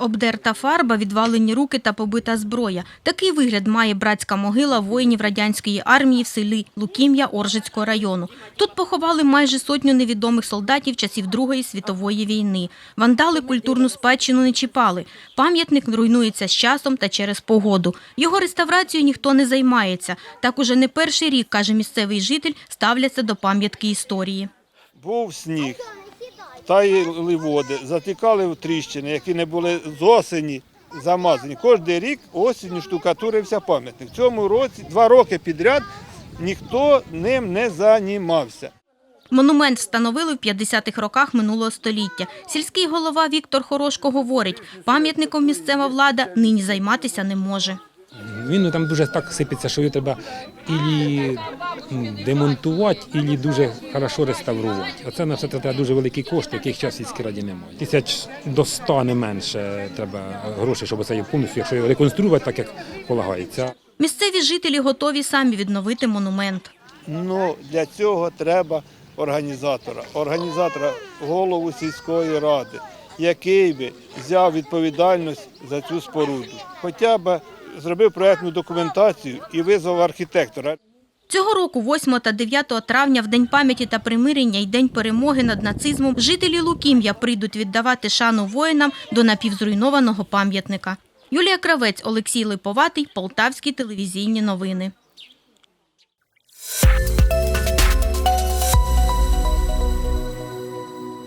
Обдерта фарба, відвалені руки та побита зброя. Такий вигляд має братська могила воїнів радянської армії в селі Лукім'я Оржицького району. Тут поховали майже сотню невідомих солдатів часів Другої світової війни. Вандали культурну спадщину не чіпали. Пам'ятник руйнується з часом та через погоду. Його реставрацією ніхто не займається. Так уже не перший рік, каже місцевий житель, ставляться до пам'ятки історії. Був сніг, таяли води, затікали в тріщини, які не були з осені замазані. Кожен рік осінню штукатурився пам'ятник. В цьому році, два роки підряд, ніхто ним не займався. Монумент встановили в 50-х роках минулого століття. Сільський голова Віктор Хорошко говорить, пам'ятником місцева влада нині займатися не може. Він там дуже так сипеться, що його треба ілі демонтувати, ілі дуже хорошо реставрувати. Оце на все треба дуже великі кошти, яких час сільській раді немає. Тисяч до ста не менше треба грошей, щоб це повністю, якщо його реконструювати так, як полагається. Місцеві жителі готові самі відновити монумент. Ну, для цього треба організатора. Організатора голову сільської ради, який би взяв відповідальність за цю споруду. Хоча б зробив проєктну документацію і визвав архітектора. Цього року, 8 та 9 травня, в День пам'яті та примирення і День перемоги над нацизмом, жителі Лукім'я прийдуть віддавати шану воїнам до напівзруйнованого пам'ятника. Юлія Кравець, Олексій Липоватий, Полтавські телевізійні новини.